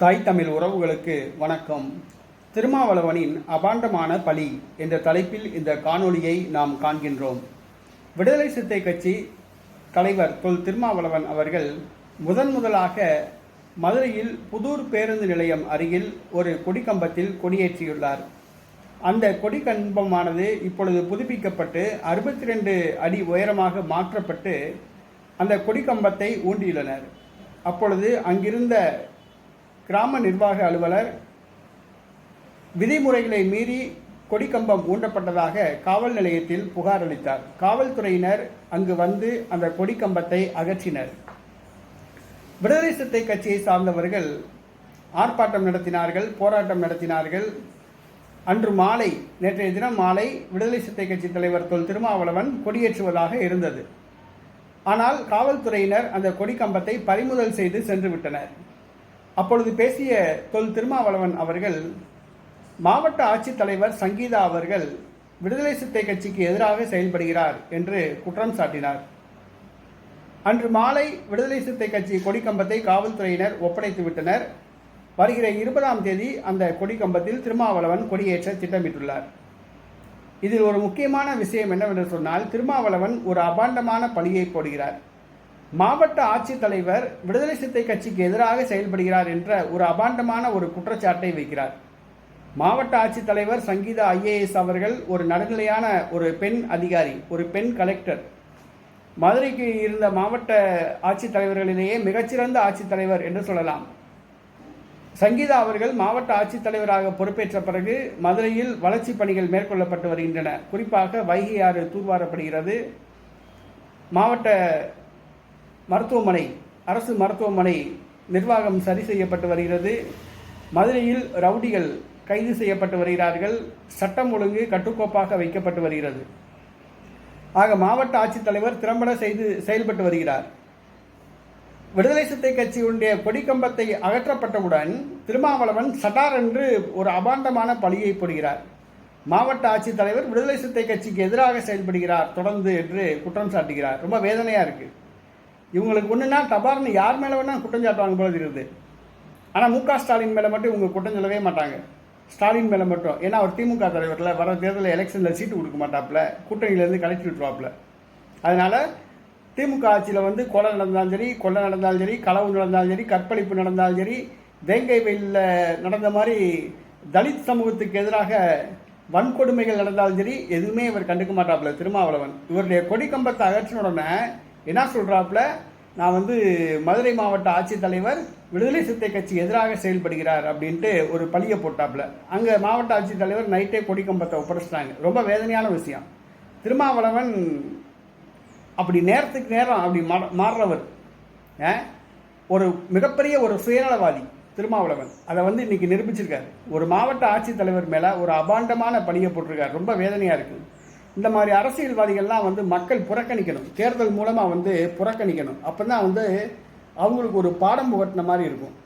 தாய் தமிழ் உறவுகளுக்கு வணக்கம். திருமாவளவனின் அபாண்டமான பலி என்ற தலைப்பில் இந்த காணொளியை நாம் காண்கின்றோம். விடுதலை சிறுத்தை கட்சி தலைவர் தொல் திருமாவளவன் அவர்கள் முதன் முதலாக மதுரையில் புதூர் பேருந்து நிலையம் அருகில் ஒரு கொடிக்கம்பத்தில் கொடியேற்றியுள்ளார். அந்த கொடிக்கம்பமானது இப்பொழுது புதுப்பிக்கப்பட்டு அறுபத்தி ரெண்டு அடி உயரமாக மாற்றப்பட்டு அந்த கொடிக்கம்பத்தை ஊண்டியுள்ளனர். அப்பொழுது அங்கிருந்த கிராம நிர்வாக அலுவலர். விதிமுறைகளை மீறி கொடிக்கம்பம் ஊண்டப்பட்டதாக காவல் நிலையத்தில் புகார் அளித்தார். காவல்துறையினர் அங்கு வந்து அந்த கொடிக்கம்பத்தை அகற்றினர். விடுதலை சிறுத்தை கட்சியை சார்ந்தவர்கள் ஆர்ப்பாட்டம் நடத்தினார்கள் போராட்டம் நடத்தினார்கள். அன்று மாலை நேற்றைய தினம் மாலை விடுதலை சிறுத்தை கட்சி தலைவர் தொல் திருமாவளவன் கொடியேற்றுவதாக இருந்தது. ஆனால் காவல்துறையினர் அந்த கொடிக்கம்பத்தை பறிமுதல் செய்து சென்று விட்டனர். அப்பொழுது பேசிய தொல் திருமாவளவன் அவர்கள் மாவட்ட ஆட்சித்தலைவர் சங்கீதா அவர்கள் விடுதலை சித்தை கட்சிக்கு எதிராக செயல்படுகிறார் என்று குற்றம் சாட்டினார். அன்று மாலை விடுதலை சித்தை கட்சி கொடிக்கம்பத்தை காவல்துறையினர் ஒப்படைத்து விட்டனர். வருகிற இருபதாம் தேதி அந்த கொடிக்கம்பத்தில் திருமாவளவன் கொடியேற்ற திட்டமிட்டுள்ளார். இதில் ஒரு முக்கியமான விஷயம் என்னவென்று சொன்னால் திருமாவளவன் ஒரு அபாண்டமான பணியை போடுகிறார். மாவட்ட ஆட்சித்தலைவர் விடுதலை சிறுத்தை கட்சிக்கு எதிராக செயல்படுகிறார் என்ற ஒரு அபாண்டமான ஒரு குற்றச்சாட்டை வைக்கிறார். மாவட்ட ஆட்சித்தலைவர் சங்கீதா ஐஏஎஸ் அவர்கள் ஒரு நடுநிலையான ஒரு பெண் அதிகாரி ஒரு பெண் கலெக்டர். மதுரைக்கு இருந்த மாவட்ட ஆட்சித்தலைவர்களிலேயே மிகச்சிறந்த ஆட்சித்தலைவர் என்று சொல்லலாம். சங்கீதா அவர்கள் மாவட்ட ஆட்சித்தலைவராக பொறுப்பேற்ற பிறகு மதுரையில் வளர்ச்சிப் பணிகள் மேற்கொள்ளப்பட்டு வருகின்றன. குறிப்பாக வைகை ஆறு தூர்வாரப்படுகிறது. மாவட்ட மருத்துவமனை அரசு மருத்துவமனை நிர்வாகம் சரி செய்யப்பட்டு வருகிறது. மதுரையில் ரவுடிகள் கைது செய்யப்பட்டு வருகிறார்கள். சட்டம் ஒழுங்கு கட்டுக்கோப்பாக வைக்கப்பட்டு வருகிறது. ஆக மாவட்ட ஆட்சித்தலைவர் திறம்பட செய்து செயல்பட்டு வருகிறார். விடுதலை சிறுத்தை கட்சியுடைய கொடிக்கம்பத்தை அகற்றப்பட்டவுடன் திருமாவளவன் சட்டார் என்று ஒரு அபாண்டமான பழியை போடுகிறார். மாவட்ட ஆட்சித்தலைவர் விடுதலை சிறுத்தை கட்சிக்கு எதிராக செயல்படுகிறார் தொடர்ந்து என்று குற்றம் சாட்டுகிறார். ரொம்ப வேதனையாக இருக்குது இவங்களுக்கு ஒன்றுனா தபார்னு யார் மேலே வேணால் குற்றம் சாட்டுவாங்க போல இருக்குது ஆனால் மு க ஸ்டாலின் மேலே மட்டும் இவங்க குற்றம் சொல்லவே மாட்டாங்க. ஸ்டாலின் மேலே மட்டும். ஏன்னா அவர் திமுக தலைவரில் வர தேர்தலில் எலெக்ஷனில் சீட்டு கொடுக்க மாட்டாப்புல. கூட்டணியிலேருந்து கலெக்டி விட்டுருவாப்புல. அதனால் திமுக ஆட்சியில் வந்து கொலை நடந்தாலும் சரி கொலை நடந்தாலும் சரி களவு நடந்தாலும் சரி கற்பழிப்பு நடந்தாலும் சரி வேங்கை வெயிலில் நடந்த மாதிரி தலித் சமூகத்துக்கு எதிராக வன்கொடுமைகள் நடந்தாலும் சரி எதுவுமே இவர் கண்டுக்க மாட்டாப்புல. திருமாவளவன். இவருடைய கொடிக்கம்பத்தை அகற்றின உடனே என்ன சொல்கிறாப்புல நான் வந்து மதுரை மாவட்ட ஆட்சித்தலைவர் விடுதலை சிறுத்தை கட்சி எதிராக செயல்படுகிறார் அப்படின்ட்டு ஒரு பழியை போட்டாப்புல. அங்கே மாவட்ட ஆட்சித்தலைவர் நைட்டே கொடிக்கம்பத்தை ஒப்படைச்சிட்டாங்க. ரொம்ப வேதனையான விஷயம். திருமாவளவன் அப்படி நேரத்துக்கு நேரம் அப்படி மாறுறவர். ஒரு மிகப்பெரிய ஒரு சுயநலவாதி திருமாவளவன். அதை வந்து இன்னைக்கு நிரூபிச்சிருக்காரு. ஒரு மாவட்ட ஆட்சித்தலைவர் மேலே ஒரு அபாண்டமான பணியை போட்டிருக்காரு. ரொம்ப வேதனையாக இருக்குது இந்த மாதிரி அரசியல்வாதிகள்லாம் வந்து மக்கள் புறக்கணிக்கணும். தேர்தல் மூலமாக வந்து புறக்கணிக்கணும். அப்போ தான் வந்து அவங்களுக்கு ஒரு பாடம் புகட்டின மாதிரி இருக்கும்.